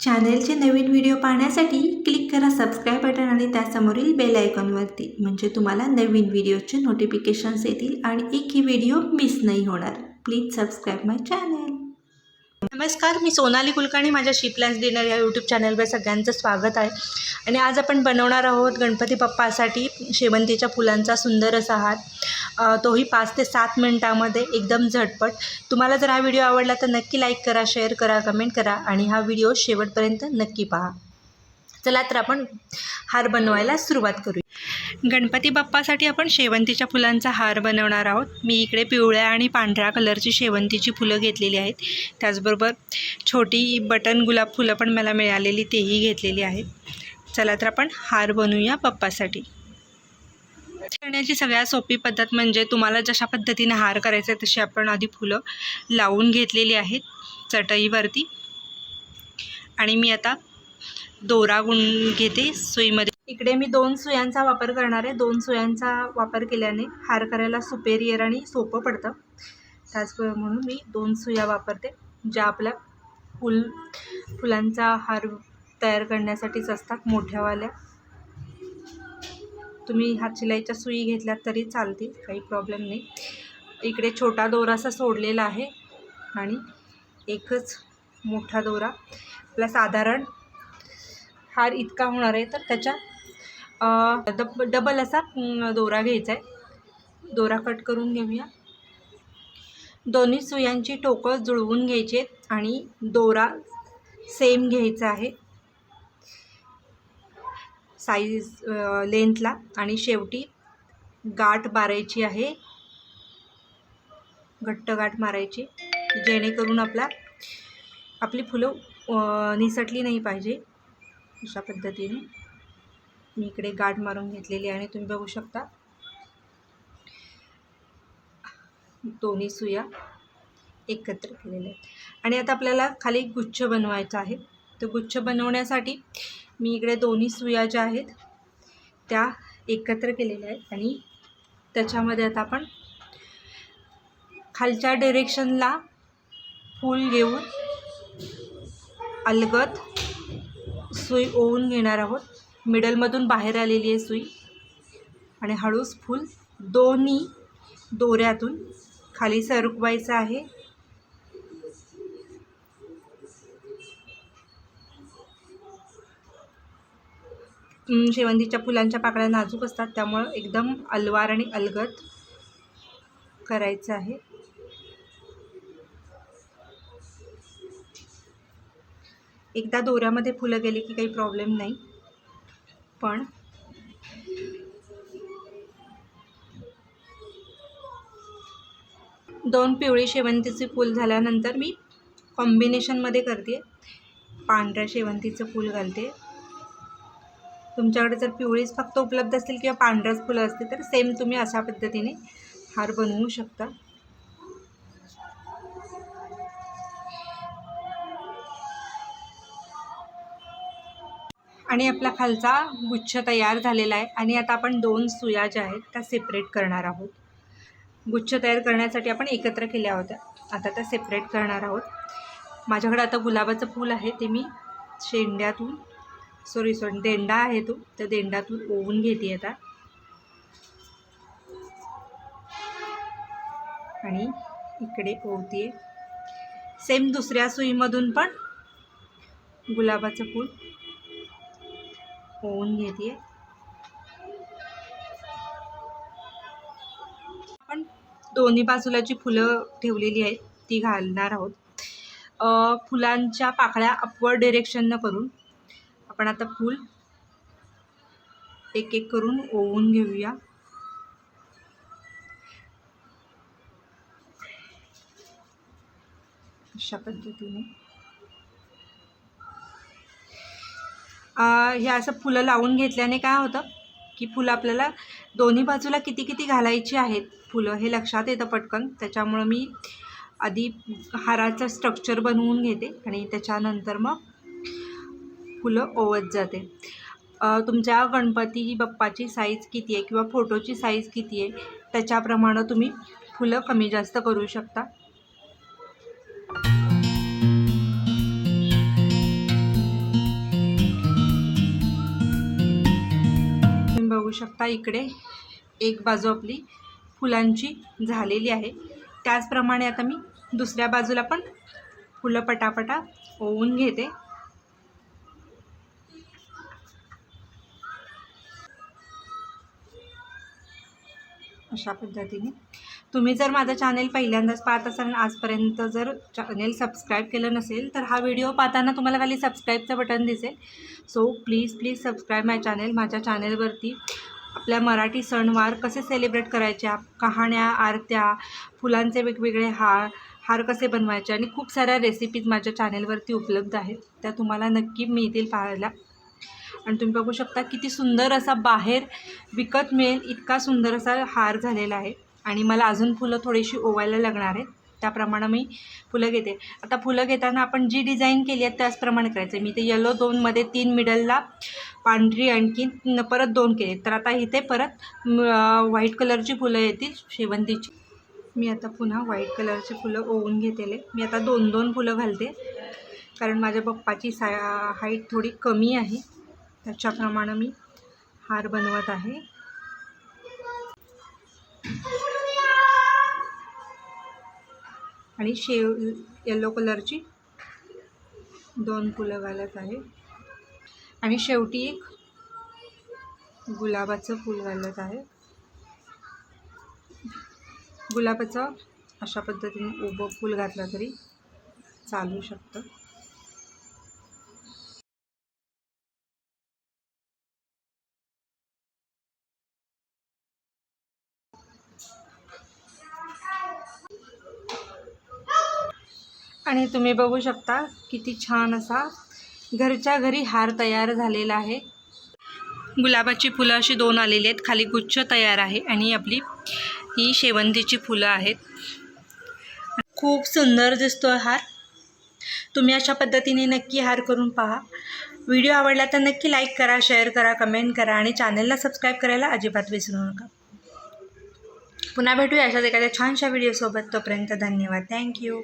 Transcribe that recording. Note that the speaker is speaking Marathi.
चॅनेलचे नवीन व्हिडिओ पाहण्यासाठी क्लिक करा सबस्क्राईब बटन आणि त्यासमोरील बेल आयकॉनवरती म्हणजे तुम्हाला नवीन व्हिडिओचे नोटिफिकेशन्स येतील आणि एकही व्हिडिओ मिस नाही होणार. प्लीज सबस्क्राईब माय चॅनेल नमस्कार मी सोनाली कुलकर्णी माझ्या शिपलॅन्स डिनर या यूट्यूब चॅनलवर सगळ्यांचं स्वागत आहे. आणि आज आपण बनवणार आहोत गणपती बाप्पासाठी शेवंतीच्या फुलांचा सुंदर असा हार. तोही पाच ते सात मिनटामध्ये एकदम झटपट. तुम्हाला जर हा व्हिडिओ आवडला तर नक्की लाईक करा शेअर करा कमेंट करा आणि हा व्हिडिओ शेवटपर्यंत नक्की पहा. चला तर आपण हार बनवायला सुरुवात करूया. गणपती बाप्पासाठी आपण शेवंतीच्या फुलांचा हार बनवणार आहोत. मी इकडे पिवळ्या आणि पांढऱ्या कलरची शेवंतीची फुलं घेतलेली आहेत. त्याचबरोबर छोटी बटन गुलाब फुलं पण मला मिळालेली तेही घेतलेली आहेत. चला तर आपण हार बनवूया बाप्पासाठी. करण्याची सगळ्यात सोपी पद्धत म्हणजे तुम्हाला जशा पद्धतीने हार करायचा आहे तशी आपण आधी फुलं लावून घेतलेली आहेत चटईवरती. आणि मी आता दोरा गुण घेते सुईमध्ये इकडे मी दोन सुयांचा वापर करणार आहे. दोन सुयांचा वापर केल्याने हार करायला सुपेरियर आणि सोपं पडतं. त्याचबरोबर म्हणून मी दोन सुया वापरते ज्या आपल्या फुल फुलांचा हार तयार करण्यासाठीच असतात मोठ्यावाल्या. तुम्ही हात शिलाईच्या सुई घेतल्यात तरी चालतील काही प्रॉब्लेम नाही. इकडे छोटा दोरा असा सोडलेला आहे आणि एकच मोठा दोरा. आपला साधारण हार इतका होणार आहे तर त्याच्या डब डबल असा दोरा घ्यायचा आहे दोरा कट करून घेऊया. दोन्ही सुयांची टोकं जुळवून घ्यायची आहेत आणि दोरा सेम घ्यायचा आहे. साईज लेंथला आणि शेवटी गाठ मारायची आहे. घट्ट गाठ मारायची जेणेकरून आपला आपली फुलं निसटली नाही पाहिजे अशा पद्धतीने. मी इकडे गाठ मारून घेतलेली आणि तुम्ही बघू शकता. दोन्ही सुया एकत्र केलेल्या आहेत. आणि आता आपल्याला खाली गुच्छ बनवायचा आहे. तर गुच्छ बनवण्यासाठी मी इकडे दोन्ही सुया ज्या आहेत त्या एकत्र केलेल्या आहेत. आणि त्याच्यामध्ये आता आपण खालच्या डिरेक्शनला फूल घेऊन अलगत सुई ओवून घेणार आहोत. मिडलमधून बाहेर आलेली आहे सुई. आणि हळूच फूल दोन्ही दोऱ्यातून खाली सरकवायचं आहे. शेवंतीच्या फुलांच्या पाकळ्या नाजूक असतात त्यामुळं एकदम अलवार आणि अलगद करायचं आहे. एकदा दोऱ्यामध्ये फुलं गेली की काही प्रॉब्लेम नाही. पण दोन पिवळी शेवंतीचे फूल झाल्यानंतर मी कॉम्बिनेशनमध्ये करते. पांढऱ्या शेवंतीचं फूल घालते. तुमच्याकडे जर पिवळीच फक्त उपलब्ध असतील किंवा पांढऱ्याच फुलं असतील तर सेम तुम्ही अशा पद्धतीने हार बनवू शकता. आणि आपला खालचा गुच्छ तयार झालेला आहे. आणि आता आपण दोन सुया ज्या आहेत त्या सेपरेट करणार आहोत. गुच्छ तयार करण्यासाठी आपण एकत्र केल्या होत्या. आता त्या सेपरेट करणार आहोत. माझ्याकडे आता गुलाबाचं फूल आहे ते मी शेंड्यातून सॉरी सॉरी देंडा आहे तो. त्या देंडातून ओवून घेते आता. आणि इकडे ओवते सेम दुसऱ्या सुईमधून पण गुलाबाचं फूल. होऊन घेते आपण दोन्ही बाजूला जी फुलं ठेवलेली आहेत ती घालणार आहोत. फुलांच्या पाकळ्या अपवर्ड डिरेक्शननं करून आपण आता फूल एक एक करून ओवून घेऊया. अशा पद्धतीने. हे असं फुलं लावून घेतल्याने काय होतं की फुलं आपल्याला दोन्ही बाजूला किती किती घालायची आहेत फुलं हे लक्षात येतं पटकन. त्याच्यामुळं मी आधी हाराचं स्ट्रक्चर बनवून घेते आणि त्याच्यानंतर मग फुलं ओवत जाते. तुमच्या गणपती बाप्पाची साईज किती आहे किंवा फोटोची साईज किती आहे त्याच्याप्रमाणे तुम्ही फुलं कमी जास्त करू शकता. बघू शकता इकडे एक बाजू आपली फुलांची झालेली आहे. त्याचप्रमाणे आता मी दुसऱ्या बाजूला पण फुलं पटापटा ओवून घेते. अशा पद्धतीने तुम्ही जर माझं चॅनेल पहिल्यांदाच पाहत असाल आणि आजपर्यंत जर चॅनेल सबस्क्राईब केलं नसेल तर हा व्हिडिओ पाहताना तुम्हाला खाली सबस्क्राईबचं बटन दिसेल. So please please subscribe my channel माझ्या चॅनेलवरती आपल्या मराठी सणवार कसे सेलिब्रेट करायच्या कहाण्या आरत्या फुलांचे वेगवेगळे हार हार कसे बनवायचे आणि खूप साऱ्या रेसिपीज माझ्या चॅनेलवरती उपलब्ध आहेत. त्या तुम्हाला नक्की मिळतील पाहायला. आणि तुम्ही बघू शकता किती सुंदर असा बाहेर विकत मिळेल इतका सुंदर असा हार झालेला आहे. आणि मला अजून फुलं थोडीशी ओवायला लागणार आहेत. त्याप्रमाणे मी फुलं घेते. आता फुलं घेताना आपण जी डिझाईन केली आहे त्याचप्रमाणे करायचं मी ते येलो दोनमध्ये तीन मिडलला पांढरी आणखीन न- परत दोन केले. तर आता इथे परत व्हाईट कलरची फुलं येतील शेवंतीची. मी आता पुन्हा व्हाईट कलरची फुलं ओवून घेतेले. मी आता दोन दोन फुलं घालते. कारण माझ्या पप्पाची सा हाईट थोडी कमी आहे. त्याच्याप्रमाणे मी हार बनवत आहे. आणि शेव येलो कलरची दोन फुलं घालत आहे. आणि शेवटी एक गुलाबाचं फूल घालत आहे. गुलाबाचं अशा पद्धतीने उभं फूल घातलं तरी चालू शकतं. आणि तुम्ही बघू शकता किती छान असा घरच्या घरी हार तयार झालेला आहे. गुलाबाची फुलं अशी दोन आलेली आहेत. खाली गुच्छ तयार आहे आणि आपली ही शेवंतीची फुलं आहेत. खूप सुंदर दिसतो हार. तुम्ही अशा पद्धतीने नक्की हार करून पहा. व्हिडिओ आवडला तर नक्की लाईक करा शेअर करा कमेंट करा आणि चॅनलला सबस्क्राईब करायला अजिबात विसरू नका. पुन्हा भेटूया अशाच एखाद्या छानशा व्हिडिओसोबत. तोपर्यंत धन्यवाद. थँक्यू